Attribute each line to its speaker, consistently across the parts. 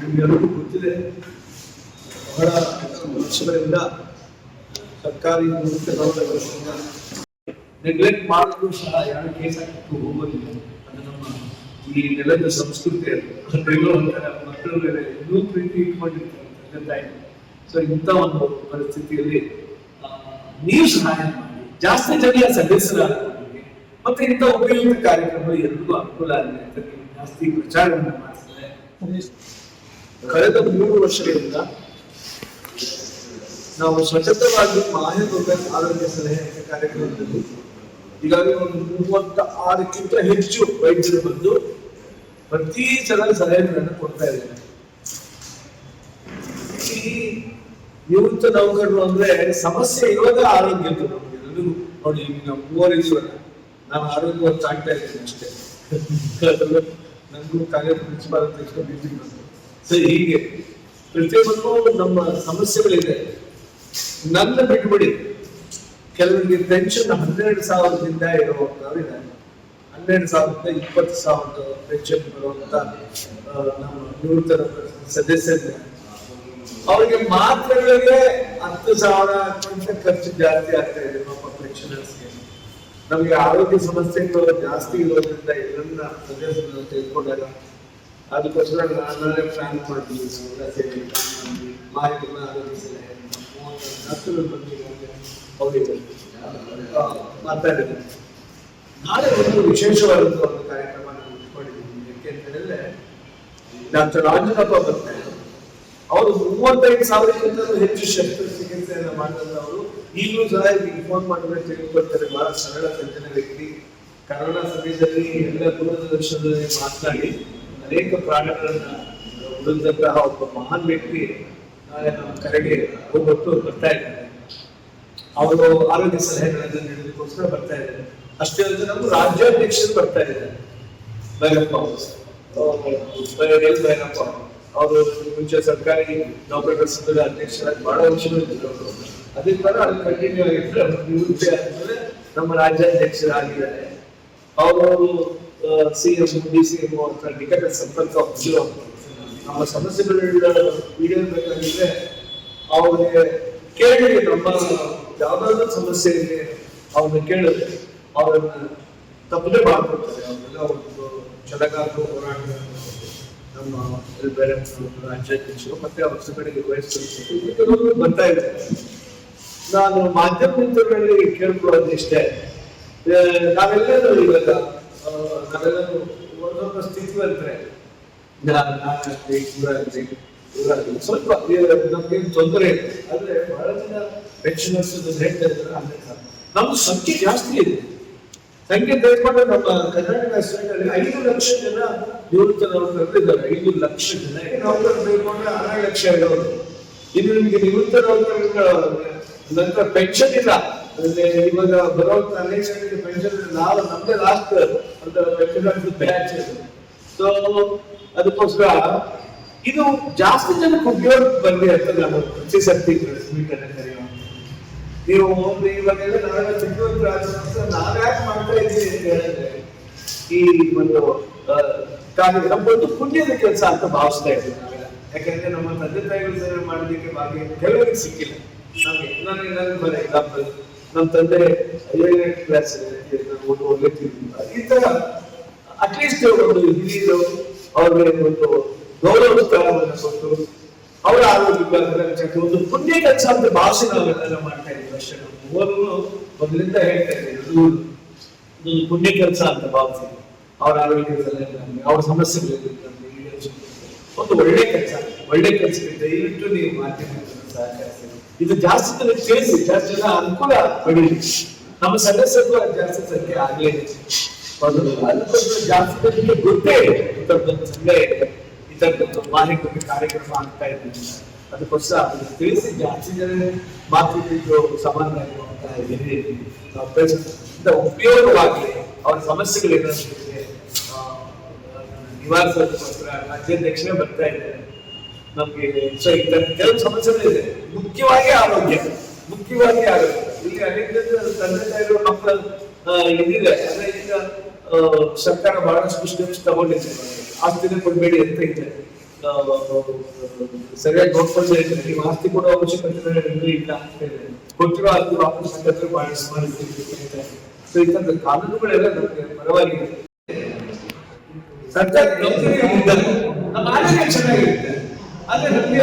Speaker 1: ನಿಮ್ಗೆಲ್ಲರಿಗೂ ಗೊತ್ತಿದೆ, ಬಹಳ ವರ್ಷಗಳಿಂದ ಸರ್ಕಾರಿ ನೆಗ್ಲೆಕ್ಟ್ ಮಾಡಿದ್ರು ಸಹ ಯಾರು ಕೇಸ್ ಹಾಕಿತ್ತು ಹೋಗೋದಿಲ್ಲ. ಅದು ನಮ್ಮ ಈ ನೆಲದ ಸಂಸ್ಕೃತಿ ಮಕ್ಕಳು ಮೇಲೆ ಇನ್ನೂ ಪ್ರೀತಿ ಇಟ್ಕೊಂಡಿರ್ತಾರೆ ಸೊ ಇಂಥ ಒಂದು ಪರಿಸ್ಥಿತಿಯಲ್ಲಿ ನೀವು ಸಹಾಯ ಮಾಡಿ. ಜಾಸ್ತಿ ಜನ ಸದಸ್ಯರ ಮತ್ತೆ ಇಂಥ ಉಪಯುಕ್ತ ಕಾರ್ಯಕ್ರಮ ಎಲ್ರಿಗೂ ಅನುಕೂಲ ಆಗಿದೆ ಜಾಸ್ತಿ ಪ್ರಚಾರವನ್ನು ಮಾಡ್ತಾರೆ ಕಳೆದ ಮೂರು ವರ್ಷಗಳಿಂದ ನಾವು ಸತತವಾಗಿ ಮಾಹಿತಿ ಆರೋಗ್ಯ ಸಲಹೆ ಕಾರ್ಯಕ್ರಮದಲ್ಲಿ ಈಗಾಗಲೇ ಒಂದು ಮೂವತ್ತ ಆರಕ್ಕಿಂತ ಹೆಚ್ಚು ವೈದ್ಯರು ಬಂದು ಪ್ರತಿ ಸಲ ಸಲಹೆಗಳನ್ನು ಕೊಡ್ತಾ ಇದ್ದಾರೆ. ಈ ನಿವೃತ್ತ ನೌಕರರು ಅಂದ್ರೆ ಸಮಸ್ಯೆ ಇವಾಗ ಆರೋಗ್ಯದ್ದು ನಮ್ಗೆ. ಎಲ್ಲರಿಗೂ ನೋಡಿ ನಾವು ನಾನು ಆರೋಗ್ಯವಂತಾಗ್ತಾ ಇದ್ದೀನಿ ಅಷ್ಟೇ. ನನಗೂ ಕಾರ್ಯ ಪ್ರಿನ್ಸಿಪಾಲ್ ಅಂತ ಇಷ್ಟ ಬಂತು ಸೊ ಹೀಗೆ ಪ್ರತಿಯೊಂದು ನಮ್ಮ ಸಮಸ್ಯೆಗಳಿದೆ. ನನ್ನ ಬಿಟ್ಬಿಡಿ ಕೆಲವರಿಗೆ ಪೆನ್ಷನ್ ಹನ್ನೆರಡು ಸಾವಿರದಿಂದ ಇರುವಂತವ್ರು ಇದ್ದಾರೆ ಹನ್ನೆರಡು ಸಾವಿರದಿಂದ ಇಪ್ಪತ್ತು ಸಾವಿರದ ಪೆನ್ಷನ್ ಬರುವಂತ ನಮ್ಮ ನಿವೃತ್ತ ಸದಸ್ಯರಿದೆ ಅವರಿಗೆ ಮಾತ್ರೆಗಳಿಗೆ ಹತ್ತು ಸಾವಿರ ಖರ್ಚು ಜಾಸ್ತಿ ಆಗ್ತಾ ಇದೆ ನಮ್ಮ ಪೆನ್ಷನರ್ಸ್ಗೆ. ನಮಗೆ ಆರೋಗ್ಯ ಸಮಸ್ಯೆಗಳು ಜಾಸ್ತಿ ಇರೋದ್ರಿಂದ ಇದನ್ನ ಸದಸ್ಯರನ್ನು ತೆಗೆದುಕೊಂಡಾಗ ಅದಕ್ಕೋಸ್ಕರ ನಾನೇ ಪ್ಲಾನ್ ಮಾಡ್ತೀನಿ. ಎಲ್ಲ ಸೇರಿ ಮೂವತ್ತು ಡಾಕ್ಟರ್ ಬಂದಿದ್ದಾರೆ. ಅವರಿಗೆ ಆ, ಮಾತಾಡಿದ್ದಾರೆ ನಾಳೆ ಒಂದು ವಿಶೇಷವಾದ ಒಂದು ಕಾರ್ಯಕ್ರಮ ನಾನು ಇಟ್ಕೊಂಡಿದ್ದೀನಿ ಯಾಕೆ ಅಂತ ಹೇಳಿದ್ರೆ ಡಾಕ್ಟರ್ ರಾಜನಪ್ಪ ಬರ್ತಾರೆ ಅವರು ಮೂವತ್ತೈದು ಸಾವಿರಕ್ಕಿಂತ ಹೆಚ್ಚು ಶಸ್ತ್ರಚಿಕಿತ್ಸೆಯನ್ನು ಮಾಡಿದಂತವರು ಈಗಲೂ ಸಹ ಇನ್ಫಾರ್ಮ್ ಮಾಡಿದ್ರೆ ತಿಳ್ಕೊಳ್ತಾರೆ ಬಹಳ ಸರಳ ಸಜ್ಜನ ವ್ಯಕ್ತಿ. ಕರೋನಾ ಸಮಯದಲ್ಲಿ ಎಲ್ಲ ದೂರದರ್ಶನದಲ್ಲಿ ಮಾತನಾಡಿ ಅನೇಕ ಪ್ರಾಣಗಳನ್ನ ಉಳಿದಂತಹ ಒಬ್ಬ ಮಹಾನ್ ವ್ಯಕ್ತಿ, ನಾಳೆ ಕರೆಗೆ ಹೋಗ್ಬಿಟ್ಟು ಬರ್ತಾ ಇದ್ದಾರೆ ಅವರು ಆರೋಗ್ಯ ಸಲಹೆಗಳನ್ನು ನೀಡೋದಕ್ಕೋಸ್ಕರ ಬರ್ತಾ ಇದ್ದಾರೆ. ಅಷ್ಟೇ ಅಲ್ಲದೆ ನಮ್ಮ ರಾಜ್ಯಾಧ್ಯಕ್ಷರು ಬರ್ತಾ ಇದ್ದಾರೆ. ಭೈರಪ್ಪ ಅವರು. ಭೈರಪ್ಪ. ಅವರು ಮುಂಚೆ ಸರ್ಕಾರಿ ನೌಕರರ ಸಂಘದ ಅಧ್ಯಕ್ಷರಾಗಿ ಬಹಳ ವರ್ಷಗಳು ಇದ್ರು. ಅದೇ ತರ ಅದು ಕಂಟಿನ್ಯೂ ಆಗಿದ್ರೆ ನಿವೃತ್ತಿ ಆದ್ಮೇಲೆ ನಮ್ಮ ರಾಜ್ಯಾಧ್ಯಕ್ಷರಾಗಿದ್ದಾರೆ. ಅವರು C M D C M ಅಂತ ನಿಕಟ ಸಂಪರ್ಕ ಹೊಂದಿರೋ ನಮ್ಮ ಸಮಸ್ಯೆಗಳ ಈಡೇರಬೇಕಾಗಿದ್ರೆ ಅವ್ರಿಗೆ ಕೇಳಿ ನಮ್ಮ ಯಾವ್ದಾದ್ರು ಸಮಸ್ಯೆ ಇದೆ ಅವ್ರನ್ನ ಕೇಳಿದ್ರೆ ಅವ್ರನ್ನ ತಪ್ಪದೆ ಮಾಡ್ಕೊಡ್ತಾರೆ. ಅವ್ರೆಲ್ಲ ಒಂದು ಚಳಗಾರರು ಹೋರಾಟಗಾರರು ನಮ್ಮ ಬೇರೆ ರಾಜ್ಯ ಮತ್ತೆ ಅವ್ರ ಕಡೆಗೆ ವಹಿಸ್ತಾರೆ ಬರ್ತಾ ಇದ್ದಾರೆ. ನಾನು ಮಾಧ್ಯಮ ಮಿತ್ರರಲ್ಲಿ ಕೇಳ್ಕೊಳ್ಳೋದು ಇಷ್ಟೇ. ನಾವೆಲ್ಲರೂ ಇವಾಗ ಸ್ವಲ್ಪ ನಮ್ಗೇನು ತೊಂದರೆ ಇದೆ ಆದ್ರೆ ಬಹಳ ಜನ ಪೆನ್ಷನರ್ಸ್ ನಮ್ದು ಸಂಖ್ಯೆ ಜಾಸ್ತಿ ಇದೆ ಸಂಖ್ಯೆ ತೆಗೆದುಕೊಂಡ್ರೆ ನಮ್ಮ ಕರ್ನಾಟಕ ಸ್ಟೇಟಲ್ಲಿ ಐದು ಲಕ್ಷ ಜನ ನಿವೃತ್ತ ನೌಕರರು ಇದ್ದಾರೆ ಐದು ಲಕ್ಷ ಜನ ನೌಕರರು ತೆಗೆದುಕೊಂಡ್ರೆ ಆರು ಲಕ್ಷ ಇರೋದು ಇದು ನಿಮಗೆ ನಿವೃತ್ತ ನೌಕರರ ನಂತರ ಪೆನ್ಷನ್ ಇಲ್ಲ. ಅಂದ್ರೆ ಇವಾಗ ಬರುವಂತ ಅನೇಕ ಪೆನ್ಷನ್ ನಾವು ನಮ್ದೇ ಲಾಸ್ಟ್ ಅಂತ ಪೆನ್ಷನ್ ಬ್ಯಾಚ್ ಸೊ ಅದಕ್ಕೋಸ್ಕರ ಇದು ಜಾಸ್ತಿ ಜನಕ್ಕೆ ಉಪಯೋಗ ಬಂದಿದೆ ಅಂತ ನಾನು ಕೃಷಿ ಸರ್ತಿ ಮೀಟ್ ಅನ್ನ ಕರೆಯುವ ನೀವು ಇವಾಗೆಲ್ಲ ನಾವೆಲ್ಲ ಚಿಕ್ಕವರು ನಾವ್ಯಾಕೆ ಮಾಡ್ತಾ ಇದ್ದೀವಿ ಅಂತ ಹೇಳಿದ್ರೆ ಈ ಒಂದು ಕಾರ್ಯ ನಮ್ಮದು ಪುಣ್ಯದ ಕೆಲಸ ಅಂತ ಭಾವಿಸ್ತಾ ಇದ್ದೀನಿ ನಾವೆಲ್ಲ. ಯಾಕಂದ್ರೆ ನಮ್ಮ ತಂದೆ ತಾಯಿಗಳು ಸೇವೆ ಮಾಡೋದಕ್ಕೆ ಭಾಗ್ಯ ಕೆಲವರಿಗೆ ಸಿಕ್ಕಿಲ್ಲ. ನಮಗೆ ನನಗೆ ನನಗೆ ಬರ ಎಕ್ಸಾಂಪಲ್ ನಮ್ಮ ತಂದೆ ಏಳನೇ ಕ್ಲಾಸ್ ಒಂದು ಈ ತರ ಅಟ್ಲೀಸ್ಟ್ ಒಂದು ಹಿರಿಯರು, ಅವ್ರಿಗೆ ಒಂದು ಗೌರವ ಸ್ಥಾನವನ್ನು ಕೊಟ್ಟು ಅವರ ಆರೋಗ್ಯ ಒಂದು ಪುಣ್ಯ ಕೆಲಸ ಅಂತ ಭಾಷೆ ನಾವೆಲ್ಲ ಮಾಡ್ತಾ ಇದ್ದೀವಿ ಅಷ್ಟೇ. ಮೂವರನ್ನು ಮೂವರು ಮೊದಲಿಂದ ಹೇಳ್ತಾ ಇದ್ದೀವಿ ಇದೊಂದು ಪುಣ್ಯ ಕೆಲಸ ಅಂತ ಭಾವಿಸಿ. ಅವರ ಆರೋಗ್ಯದಲ್ಲಿ ಅವ್ರ ಸಮಸ್ಯೆಗಳಲ್ಲಿ ಒಂದು ಒಳ್ಳೆ ಕೆಲಸ, ಒಳ್ಳೆ ಕೆಲಸಕ್ಕೆ ದಯವಿಟ್ಟು ನೀವು ಮಾಧ್ಯಮಗಳನ್ನು ಸಹಕರಿಸಿ. ಇದು ಜಾಸ್ತಿ ಜನ ಸೇರಿಸಿ ಜಾಸ್ತಿ ಜನ ಅನುಕೂಲ ಪಡೀಲಿ ನಮ್ಮ ಸದಸ್ಯರು ಜಾಸ್ತಿ ಸಂಖ್ಯೆ ಆಗಲೇ ಮೊದಲು ಅದಕ್ಕೋಸ್ಕರ ಜಾಸ್ತಿ ಜನರಿಗೆ ಗೊತ್ತೇ ಇದೆ ಇಂಥದ್ದೊಂದು ಸಂಘ ಇದೆ ಇಂಥದ್ದೊಂದು ಮಾಹಿತಿ ಕಾರ್ಯಕ್ರಮ ಆಗ್ತಾ ಇದೆ ಅದಕ್ಕೋಸ್ಕರ ಅದನ್ನು ತಿಳಿಸಿ ಜಾಸ್ತಿ ಜನ ಮಾತುಕತೆಗೂ ಸಮಾನವಾಗಿರುವಂತಹ ಹಿರಿಯರಿಗೆ ನಾವು ಪ್ರಯತ್ನ ಉಪಯೋಗವಾಗಲಿ ಅವರ ಸಮಸ್ಯೆಗಳೇನಾದ್ರು ಆ, ನಿವಾರಿಸೋದಕ್ಕೋಸ್ಕರ ರಾಜ್ಯಾಧ್ಯಕ್ಷರೇ ಬರ್ತಾ ಇದ್ದಾರೆ ನಮ್ಗೆ ಸೊ ತರ ಕೆಲವು ಸಮಸ್ಯೆಗಳಿದೆ. ಮುಖ್ಯವಾಗಿ ಆರೋಗ್ಯ. ಮುಖ್ಯವಾಗಿ ಆರೋಗ್ಯ. ಇಲ್ಲಿ ಅನೇಕ ತಂದೆ ತಾಯಿಗಳು, ಮಕ್ಕಳ ಇದಿದೆ ಅಂದ್ರೆ ಈಗ ಸರ್ಕಾರ ಬಹಳಷ್ಟು ಸ್ಟೆಪ್ಸ್ ತಗೊಂಡಿದೆ. ಆಸ್ತಿನ ಕೊಡಬೇಡಿ ಅಂತ ಇದೆ. ಸರಿಯಾಗಿ ನೋಡ್ಕೊಳ್ತಾ ಇದ್ರೆ ನೀವು ಆಸ್ತಿ ಕೊಡೋ ಅವಶ್ಯಕತೆ ಇಲ್ಲ ಅಂತ ಇದೆ. ಕೊಟ್ಟಿರೋ ಆಸ್ತಿ ವಾಪಸ್ ಹಾಕಿದ್ರೆ ಬಹಳ ಸುಮಾರು ಸೊ ಇಂಥದ್ದು ಕಾನೂನುಗಳೆಲ್ಲ ನಮಗೆ ಪರವಾಗಿದೆ ಸರ್ಕಾರ ನೌಕರಿ ಚೆನ್ನಾಗಿರುತ್ತೆ. ಆದ್ರೆ ನಮಗೆ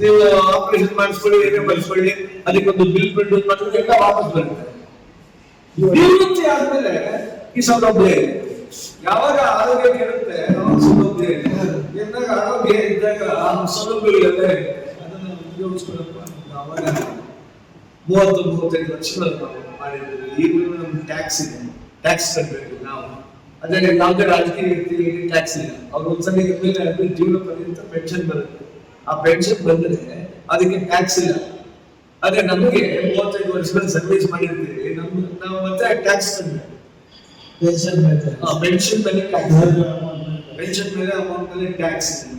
Speaker 1: ನೀವು ಆಪರೇಷನ್ ಮಾಡಿಸ್ಕೊಳ್ಳಿ ಏನೇ ಮಾಡಿಸ್ಕೊಳ್ಳಿ. ಅದಕ್ಕೊಂದು ಬಿಲ್ ಪ್ರೊಡ್ಯೂಸ್ ಮಾಡಿದ್ರೆ ಎಲ್ಲ ವಾಪಸ್ ಬರುತ್ತೆ. ಆದ್ಮೇಲೆ ಈ ಸೌಲಭ್ಯ ಇದೆ. ಯಾವಾಗ ಆರೋಗ್ಯ ಕೆಡುತ್ತೆ ಅವಾಗ ಸೌಲಭ್ಯ ಇದೆ. ಎಂದಾಗ ಆರೋಗ್ಯ ಇದ್ದಾಗ ಆ ಅದನ್ನು ಉಪಯೋಗಿಸ್ಕೊಳ್ಳಪ್ಪ ಅವಾಗ ಮೂವತ್ತು, ಮೂವತ್ತೈದು ವರ್ಷಗಳು ನಾವು ಮಾಡಿದ್ದೀವಿ ಈಗಲೂ ನಮ್ಗೆ ಟ್ಯಾಕ್ಸ್ ಇದೆ. ಟ್ಯಾಕ್ಸ್ ಕಟ್ಟಬೇಕು ನಾವು. ಅದೇ ಯಾವುದೇ ರಾಜಕೀಯ ವ್ಯಕ್ತಿಗಳಿಗೆ ಟ್ಯಾಕ್ಸ್ ಇಲ್ಲ. ಅವ್ರು ಒಂದ್ಸಲ ಮೇಲೆ ಅದು ಜೀವನ ಪರ್ಯಂತ ಪೆನ್ಷನ್ ಬರುತ್ತೆ. ಆ ಪೆನ್ಷನ್ ಬಂದ್ರೆ ಅದಕ್ಕೆ ಟ್ಯಾಕ್ಸ್ ಇಲ್ಲ. ಅದೇ ನಮಗೆ ಮೂವತ್ತೈದು ವರ್ಷಗಳ ಸರ್ವಿಸ್ ಮಾಡಿರ್ತೀವಿ. ನಮ್ ನಾವು ಮತ್ತೆ ಟ್ಯಾಕ್ಸ್ ಕಟ್ಟಬೇಕು
Speaker 2: ಪೆನ್ಷನ್ ಮೇಲೆ
Speaker 1: ಪೆನ್ಷನ್ ಮೇಲೆ ಟ್ಯಾಕ್ಸ್ ಪೆನ್ಷನ್ ಮೇಲೆ ಅಮೌಂಟ್ ಮೇಲೆ ಟ್ಯಾಕ್ಸ್ ಇದೆ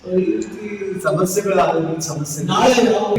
Speaker 1: ಸೊ ಈ ರೀತಿ ಸಮಸ್ಯೆಗಳ ಆರೋಗ್ಯ ಸಮಸ್ಯೆ.
Speaker 2: ನಾಳೆ ನಾವು